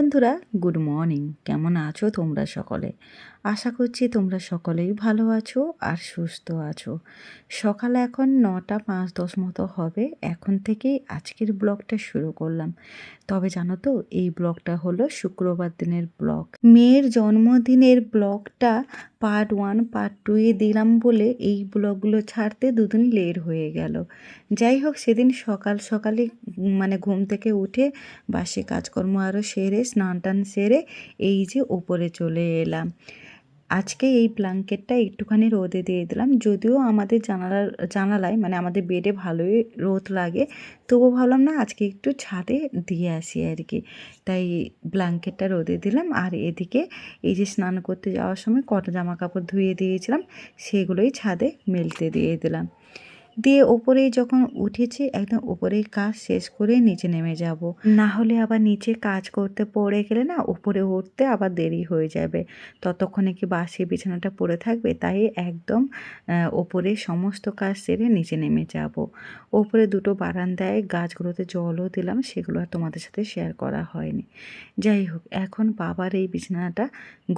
বন্ধুরা good morning. কেমন আছো তোমরা সকলে? আশা করছি তোমরা সকলেই ভালো আছো আর সুস্থ আছো। সকাল এখন নটা পাঁচ দশ মতো হবে। এখন থেকেই আজকের ব্লগটা শুরু করলাম। তবে জানো তো, এই ব্লগটা হলো শুক্রবার দিনের ব্লগ। মেয়ের জন্মদিনের ব্লগটা পার্ট ওয়ান পার্ট টুয়ে দিলাম বলে এই ব্লগগুলো ছাড়তে দুদিন লেট হয়ে গেল। যাই হোক, সেদিন সকাল সকালে মানে ঘুম থেকে উঠে বাসে কাজকর্ম আরও সেরে, স্নান টান সেরে এই যে ওপরে চলে এলাম। আজকে এই ব্ল্যাঙ্কেটটা একটুখানি রোদে দিয়ে দিলাম। যদিও আমাদের জানালার, জানালায় মানে আমাদের বেডে ভালোই রোদ লাগে তবু ভাবলাম না আজকে একটু ছাদে দিয়ে আসি আর কি তাই ব্ল্যাঙ্কেটটা রোদে দিলাম। আর এদিকে এই যে স্নান করতে যাওয়ার সময় কটা জামা কাপড় ধুয়ে দিয়েছিলাম, সেগুলোই ছাদে মেলতে দিয়ে দিলাম। দিয়ে ওপরে যখন উঠেছি, একদম ওপরেই কাজ শেষ করে নিচে নেমে যাব। না হলে আবার নিচে কাজ করতে পড়ে গেলে না উপরে উঠতে আবার দেরি হয়ে যাবে। ততক্ষণে কি বাসি বিছানাটা পড়ে থাকবে? তাই একদম ওপরে সমস্ত কাজ সেরে নিচে নেমে যাব। ওপরে দুটো বারান্দায় গাছগুলোতে জলও দিলাম, সেগুলো আর তোমাদের সাথে শেয়ার করা হয়নি। যাই হোক, এখন বাবার এই বিছানাটা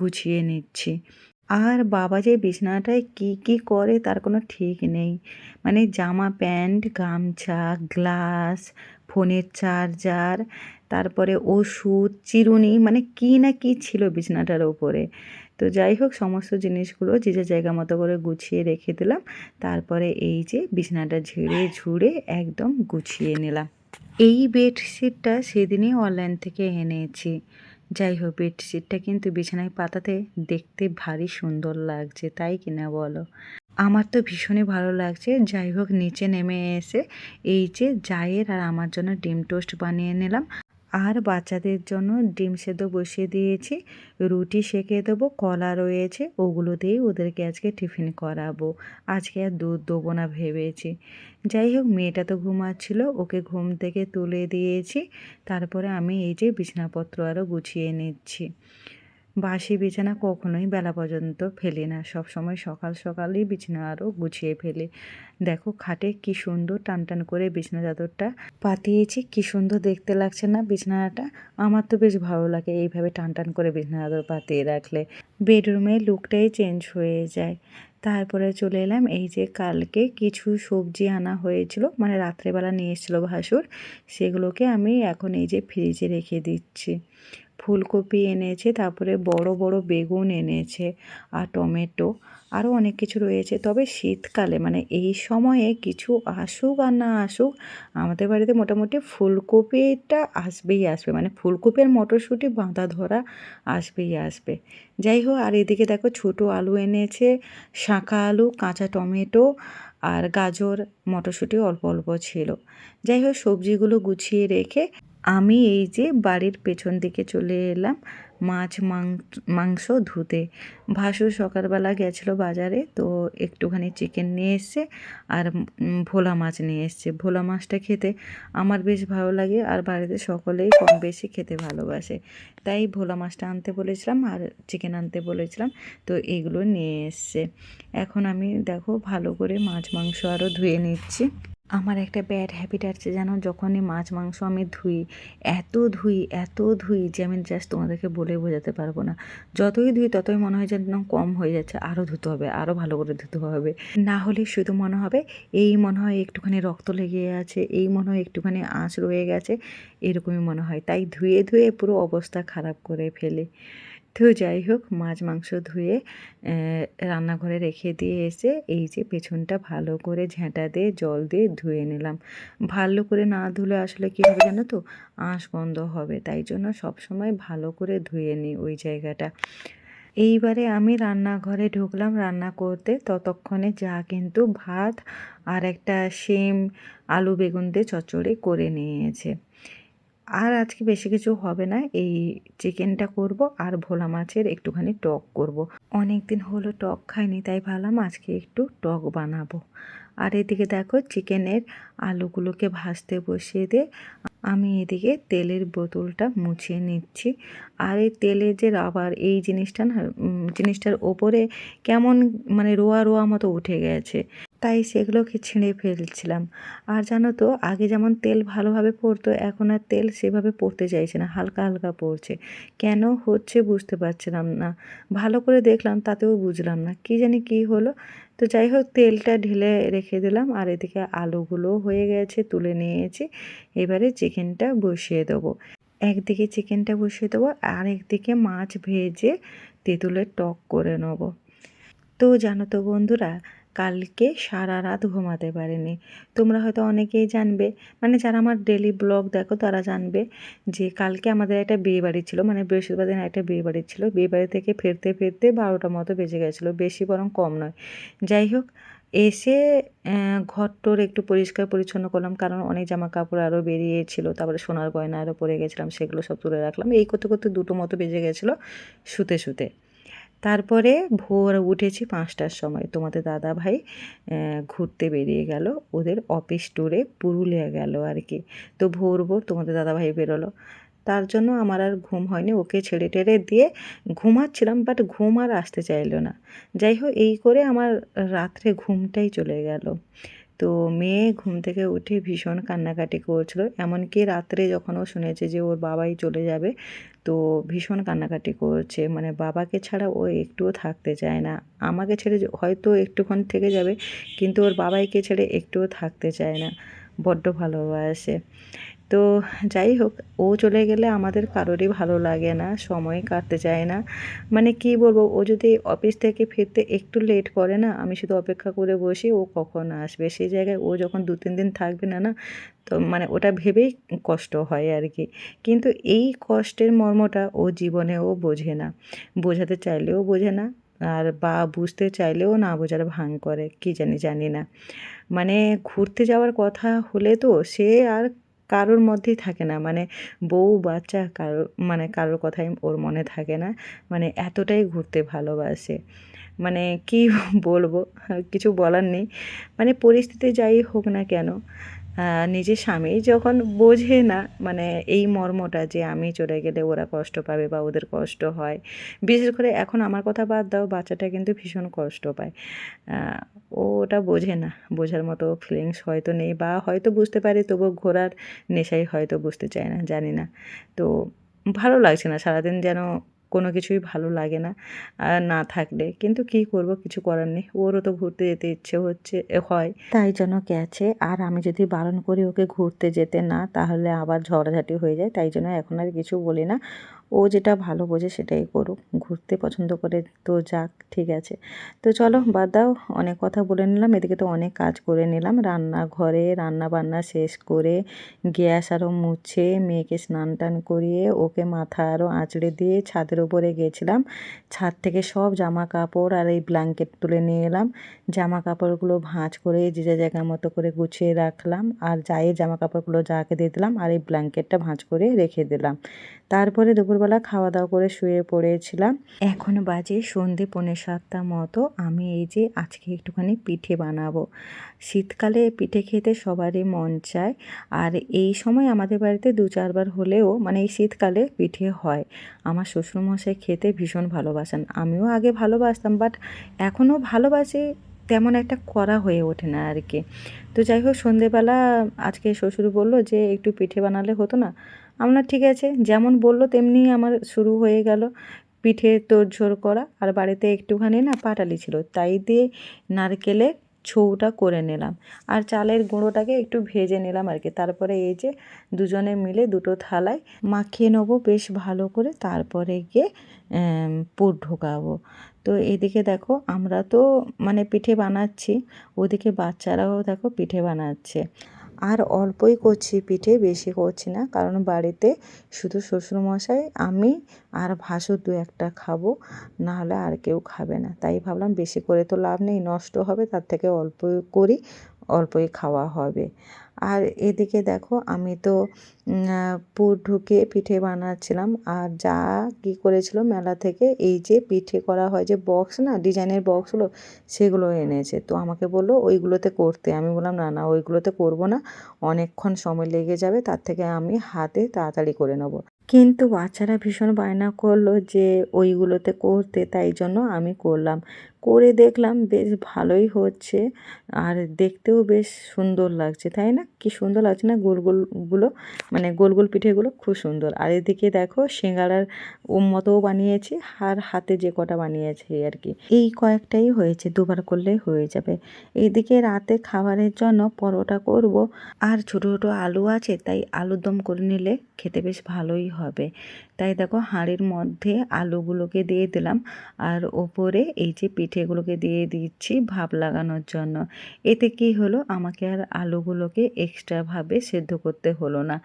গুছিয়ে নিচ্ছি। আর বাবা যে বিছানাটায় কি কি করে তার কোনো ঠিক নেই। মানে জামা, প্যান্ট, গামছা, গ্লাস, ফোনের চার্জার, তারপরে ওষুধ, চিরুনি মানে কি না কি ছিল বিছানাটার ওপরে। তো যাই হোক, সমস্ত জিনিসগুলো যে যে জায়গা মতো করে গুছিয়ে রেখে দিলাম। তারপরে এই যে বিছানাটা ঝেড়ে ঝুড়ে একদম গুছিয়ে নিলাম। এই বেডশিটটা সেদিনই অনলাইন থেকে এনেছি। যাই হোক বেডশিটটা কিন্তু বিছানায় পাতাতে দেখতে ভারী সুন্দর লাগছে, তাই কিনা বলো? আমার তো ভীষণই ভালো লাগছে। যাই হোক, নিচে নেমে এসে এই যে জায়ের আর আমার জন্য ডিম টোস্ট বানিয়ে নিলাম। আর বাচ্চাদের জন্য ডিম সেদ্ধ বসিয়ে দিয়েছি, রুটি সেঁকে দেবো, কলা রয়েছে, ওগুলো দিয়েই ওদেরকে আজকে টিফিন করাবো। আজকে আর দুধ দেবো না ভেবেছি। যাই হোক, মেয়েটা তো ঘুমাচ্ছিল, ওকে ঘুম থেকে তুলে দিয়েছি। তারপরে আমি এই যে বিছনাপত্র আরও গুছিয়ে নিচ্ছি। বাসি বিছানা কখনোই বেলা পর্যন্ত ফেলি না। সব সময় সকাল সকালেই বিছানা আরও গুছিয়ে ফেলি। দেখো, খাটে কি সুন্দর টান টান করে বিছানা চাদরটা পাতিয়েছি। কি সুন্দর দেখতে লাগছে না বিছানাটা? আমার তো বেশ ভালো লাগে এইভাবে টান টান করে বিছানা চাদর পাতিয়ে রাখলে। বেডরুমের লুকটাই চেঞ্জ হয়ে যায়। তারপরে চলে এলাম, এই যে কালকে কিছু সবজি আনা হয়েছিল মানে রাত্রেবেলা নিয়ে এসেছিল ভাসুর। সেগুলোকে আমি এখন এই যে ফ্রিজে রেখে দিচ্ছি। ফুলকপি এনেছে, তারপরে বড় বড় বেগুন এনেছে আর টমেটো, আরও অনেক কিছু রয়েছে। তবে শীতকালে মানে এই সময়ে কিছু আসুক আর না আসুক, আমাদের বাড়িতে মোটামুটি ফুলকপিটা আসবেই আসবে। মানে ফুলকপি আর মটরশুঁটি বাঁধা ধরা আসবেই আসবে। যাই হোক, আর এদিকে দেখো ছোটো আলু এনেছে শাঁকা আলু, কাঁচা টমেটো আর গাজর মটরশুঁটি অল্প অল্প ছিল। যাই হোক, সবজিগুলো গুছিয়ে রেখে আমি এই যে বাড়ির পেছন দিকে চলে এলাম মাছ মাংস ধুতে। ভাসু সকালবেলা গেছিল বাজারে, তো একটুখানি চিকেন নিয়ে এসছে আর ভোলা মাছ নিয়ে এসছে। ভোলা মাছটা খেতে আমার বেশ ভালো লাগে আর বাড়িতে সকলেই কম বেশি খেতে ভালোবাসে। তাই ভোলা মাছটা আনতে বলেছিলাম আর চিকেন আনতে বলেছিলাম, তো এগুলো নিয়ে এসছে। এখন আমি দেখো ভালো করে মাছ, মাংস আরও ধুয়ে নিচ্ছি। আমার একটা ব্যাড হ্যাবিট আছে যেন যখনই মাছ, মাংস আমি ধুই, এত ধুই এত ধুই যে আমি জাস্ট তোমাদেরকে বলে বোঝাতে পারব না। যতই ধুই ততই মনে হয় যেন কম হয়ে যাচ্ছে আরও ধুতে হবে আরও ভালো করে ধুতে হবে। না হলে শুধু মনে হবে, এই মনে হয় একটুখানি রক্ত লেগে আছে, এই মনে হয় একটুখানি আঁচ রয়ে গেছে, এরকমই মনে হয়। তাই ধুয়ে ধুয়ে পুরো অবস্থা খারাপ করে ফেলি। তো যাই হোক, মাছ, মাংস ধুয়ে রান্নাঘরে রেখে দিয়ে এসে এই যে পেছনটা ভালো করে ঝেঁটা দিয়ে, জল দিয়ে ধুয়ে নিলাম। ভালো করে না ধুলে আসলে কী হবে জানো তো? আঁশ বন্ধ হবে, তাই জন্য সবসময় ভালো করে ধুয়ে নিই ওই জায়গাটা। এইবারে আমি রান্নাঘরে ঢুকলাম, রান্না করতে ততক্ষণে যা কিন্তু ভাত আর একটা শিম, আলু, বেগুন দিয়ে চচ্চড়ি করে নিয়েছে। আর আজকে বেশি কিছু হবে না। এই চিকেনটা করব আর ভোলা মাছের একটুখানি টক করব। অনেক দিন হলো টক খাইনি, তাই ভাবলাম আজকে একটু টক বানাবো। আর এদিকে দেখো চিকেনের আলুগুলোকে ভাজতে বসিয়ে দিয়ে আমি এদিকে তেলের বোতলটা মুছিয়ে নিচ্ছি। আর এই তেলে যে রাবার, এই জিনিসটা না জিনিসটার ওপরে কেমন মানে রোয়া রোয়া মতো উঠে গেছে। তাই সেগুলোকে ছিঁড়ে ফেলছিলাম। আর জানো তো, আগে যেমন তেল ভালোভাবে পড়তো, এখন আর তেল সেভাবে পড়তে চাইছে না, হালকা হালকা পড়ছে। কেন হচ্ছে বুঝতে পারছিলাম না। ভালো করে দেখলাম, তাতেও বুঝলাম না। কি জানি কি হলো। তো যাই হোক, তেলটা ঢেলে রেখে দিলাম, আর এদিকে আলুগুলো হয়ে গেছে, তুলে নিয়েছি। এবারে চিকেনটা বসিয়ে দেবো। একদিকে চিকেনটা বসিয়ে দেবো, আর একদিকে মাছ ভেজে তেঁতুলের টক করে নেব। তো জানো তো বন্ধুরা কালকে সারা রাত ঘুমাতে পারিনি। তোমরা হয়তো অনেকেই জানবে মানে যারা আমার ডেলি ব্লগ দেখো তারা জানবে যে কালকে আমাদের একটা বিয়ে বাড়ি ছিল মানে বৃহস্পতিবার দিন একটা বিয়ে বাড়ি ছিল। বিয়ে বাড়ি থেকে ফিরতে ফিরতে বারোটা মতো বেজে গেছিল, বেশি বরং কম নয়। যাই হোক, এসে ঘর টোর একটু পরিষ্কার পরিচ্ছন্ন করলাম, কারণ অনেক জামা কাপড় আরও বেরিয়েছিল, তারপরে সোনার গয়না আরও পরে গেছিলাম, সেগুলো সব তুলে রাখলাম। এই করতে করতে দুটো মতো বেজে গেছিল শুতে শুতে। তারপরে ভোর উঠেছি পাঁচটার সময়। তোমাদের দাদা ভাই ঘুরতে বেরিয়ে গেল। ওদের অফিস ট্যুরে পুরুলিয়া গেল আর কি। তো ভোর ভোর তোমাদের দাদা ভাই বেরোলো। তার জন্য আমার আর ঘুম হয়নি। ওকে ছেড়ে টেড়ে দিয়ে ঘুমাচ্ছিলাম বাট ঘুম আর আসতে চাইলো না। যাই হোক, এই করে আমার রাত্রে ঘুমটাই চলে গেল। তো মেয়ে ঘুম থেকে উঠে ভীষণ কান্নাকাটি করছিল। এমনকি রাত্রে যখন ও শুনেছে যে ওর বাবাই চলে যাবে, তো ভীষণ কান্নাকাটি করছে। মানে বাবাকে ছাড়া ও একটুও থাকতে চায় না। আমাকে ছেড়ে হয়তো একটুক্ষণ থেকে যাবে, কিন্তু ওর বাবাইকে ছেড়ে একটুও থাকতে চায় না। বড্ড ভালোবাসে। তো যাই হোক, ও চলে গেলে আমাদের কারোরই ভালো লাগে না, সময় কাটতে চায় না। মানে কি বলব, ও যদি অফিস থেকে ফিরতে একটু লেট করে না, আমি শুধু অপেক্ষা করে বসি, ও কখন আসবে? সেই জায়গায় ও যখন দু, তিন দিন থাকবে না না, তো মানে ওটা ভেবেই কষ্ট হয় আর কি। কিন্তু এই কষ্টের মর্মটা ও জীবনে ও বোঝে না। বোঝাতে চাইলেও বোঝে না, আর বা বুঝতে চাইলেও না বোঝার ভাঙ করে, কি জানি জানি না। মানে ঘুরতে যাওয়ার কথা হলে তো সে আর কারোর মধ্যেই থাকে না। মানে বউ, বাচ্চা কারোর মানে কারোর কথাই ওর মনে থাকে না। মানে এতটাই ঘুরতে ভালোবাসে। মানে কি বলব? কিছু বলার নেই। মানে পরিস্থিতি যাই হোক না কেন নিজের স্বামী যখন বোঝে না মানে এই মর্মটা যে আমি চলে গেলে ওরা কষ্ট পাবে বা ওদের কষ্ট হয়, বিশেষ করে এখন আমার কথা বাদ দাও, বাচ্চাটা কিন্তু ভীষণ কষ্ট পায়। ও ওটা বোঝে না, বোঝার মতো ফিলিংস হয়তো নেই বা হয়তো বুঝতে পারে তবু ঘোরার নেশাই হয়তো বুঝতে চায় না, জানি না। তো ভালো লাগছে না সারাদিন যেন কোনো কিছুই ভালো লাগে না না থাকলে। কিন্তু কি করব? কিছু করার নেই। ওরও তো ঘুরতে যেতে ইচ্ছে হচ্ছে হয়। তাই জন্য গেছে। আর আমি যদি বারণ করি ওকে ঘুরতে যেতে না, তাহলে আবার ঝগড়াঝাটি হয়ে যায়। তাই জন্য এখন আর কিছু বলি না। ও যেটা ভালো বোঝে সেটাই করুক। ঘুরতে পছন্দ করে তো যাক, ঠিক আছে। তো চলো, বাদ দাও। অনেক কথা বলে নিলাম। এদিকে তো অনেক কাজ করে নিলাম। রান্নাঘরে রান্না বান্না শেষ করে গ্যাস আরও মুছে, মেয়েকে স্নান টান করিয়ে ওকে মাথা আরও আঁচড়ে দিয়ে ছাদের উপরে গেছিলাম ছাদ থেকে সব জামা কাপড় আর এই ব্ল্যাঙ্কেট তুলে নিয়ে এলাম। জামা কাপড়গুলো ভাঁজ করে যে যা জায়গার মতো করে গুছিয়ে রাখলাম আর যাই জামা কাপড়গুলো যাকে দিয়ে দিলাম আর এই ব্ল্যাঙ্কেটটা ভাঁজ করে রেখে দিলাম। তারপরে দুপুরবেলা খাওয়া দাওয়া করে শুয়ে পড়েছিলাম। এখন বাজে সন্ধে পৌনে সাতটা মতো। আমি এই যে আজকে একটুখানি পিঠে বানাবো। শীতকালে পিঠে খেতে সবারই মন চায়। আর এই সময় আমাদের বাড়িতে দু চারবার হলেও মানে এই শীতকালে পিঠে হয়। আমার শ্বশুরমশাই খেতে ভীষণ ভালোবাসেন। আমিও আগে ভালোবাসতাম বাট এখনও ভালোবাসি, তেমন একটা করা হয়ে ওঠে না আর কি। তো যাই হোক, সন্ধেবেলা আজকে শ্বশুর বলল যে, একটু পিঠে বানালে হতো না? আমরা ঠিক আছে। যেমন বলল, তেমনি আমার শুরু হয়ে গেল পিঠে তোড়ঝোড় করা। আর বাড়িতে একটুখানি না পাটালি ছিল, তাই দিয়ে নারকেলে ছৌটা করে নিলাম। আর চালের গুঁড়োটাকে একটু ভেজে নিলাম আর কি তারপরে এই যে দুজনে মিলে দুটো থালায় মাখিয়ে নেব বেশ ভালো করে। তারপরে গিয়ে পুর ঢোকাবো। তো এদিকে দেখো আমরা তো মানে পিঠে বানাচ্ছি, ওদিকে বাচ্চারাও দেখো পিঠে বানাচ্ছে। আর অল্পই করছি, পিঠে বেশি করছি না। কারণ বাড়িতে শুধু শ্বশুরমশাই, আমি আর ভাসুর দু একটা খাব, নাহলে আর কেউ খাবে না। তাই ভাবলাম বেশি করে তো লাভ নেই, নষ্ট হবে, তার থেকে অল্পই করি, অল্পই খাওয়া হবে। আর এদিকে দেখো আমি তো পুর ঢুকিয়ে পিঠে বানাচ্ছিলাম। আর যা কি করেছিল মেলা থেকে, এই যে পিঠে করা হয় যে বক্স না ডিজাইনের বক্সগুলো সেগুলো এনেছে। তো আমাকে বলল, ওইগুলোতে করতে। আমি বললাম, না না, ওইগুলোতে করব না। অনেকক্ষণ সময় লেগে যাবে, তার থেকে আমি হাতে তাড়াতাড়ি করে নেব। কিন্তু বাচ্চারা ভীষণ বায়না করল যে, ওইগুলোতে করতে। তাই জন্য আমি করলাম। করে দেখলাম, বেশ ভালোই হচ্ছে। আর দেখতেও বেশ সুন্দর লাগছে, তাই না? কি সুন্দর লাগছে না? গোল গোলগুলো মানে গোল গোল পিঠেগুলো খুব সুন্দর। আর এদিকে দেখো, সিঙ্গারার মতোও বানিয়েছি, আর হাতে যে কটা বানিয়েছি আর কি এই কয়েকটাই হয়েছে, দুবার করলেই হয়ে যাবে। এইদিকে রাতে খাবারের জন্য পরোটা করব। আর ছোটো ছোটো আলু আছে, তাই আলুর দম করে নিলে খেতে বেশ ভালোই হবে। তাই দেখো হাঁড়ির মধ্যে আলুগুলোকে দিয়ে দিলাম। আর ওপরে এই যে পিঠেগুলোকে দিয়ে দিচ্ছি ভাপ লাগানোর জন্য। এতে কি হলো? আমাকে আর আলুগুলোকে এক্সট্রাভাবে সেদ্ধ করতে হলো না।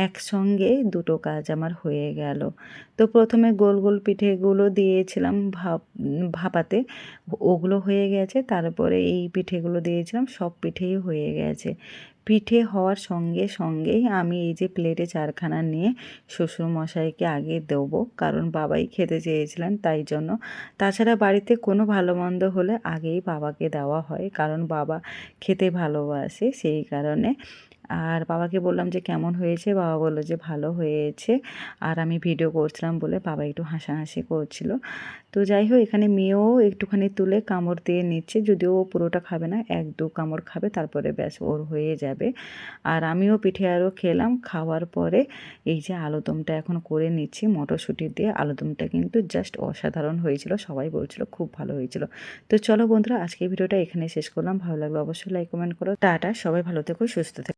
একসঙ্গে দুটো কাজ আমার হয়ে গেল। তো প্রথমে গোল গোল পিঠেগুলো দিয়েছিলাম ভাপ, ভাপাতে। ওগুলো হয়ে গেছে। তারপরে এই পিঠেগুলো দিয়েছিলাম। সব পিঠেই হয়ে গেছে। পিঠে হওয়ার সঙ্গে সঙ্গেই আমি এই যে প্লেটে চারখানা নিয়ে শ্বশুরমশাইকে আগে দেবো। কারণ বাবাই খেতে চেয়েছিলেন তাই জন্য। তাছাড়া বাড়িতে কোনো ভালো মন্দ হলে আগেই বাবাকে দেওয়া হয়। কারণ বাবা খেতে ভালোবাসে সেই কারণে আর বাবাকে বললাম যে, কেমন হয়েছে? বাবা বলল যে, ভালো হয়েছে। আর আমি ভিডিও করছিলাম বলে বাবা একটু হাসাহাসি করছিল। তো যাই হোক, এখানে মেয়েও একটুখানি তুলে কামড় দিয়ে নিচ্ছে, যদিও ও পুরোটা খাবে না, এক দু কামড় খাবে, তারপরে ব্যাস ওর হয়ে যাবে। আর আমিও পিঠে আরও খেলাম, খাওয়ার পরে এই যে আলুদমটা এখন করে নিচ্ছি মটরশুঁটি দিয়ে, আলুদমটা কিন্তু জাস্ট অসাধারণ হয়েছিল, সবাই বলছিল খুব ভালো হয়েছিল। তো চলো বন্ধুরা আজকে ভিডিওটা এখানে শেষ করলাম, ভালো লাগল অবশ্যই লাইক কমেন্ট করো। টাটা, সবাই ভালো থেকো, সুস্থ থেকো।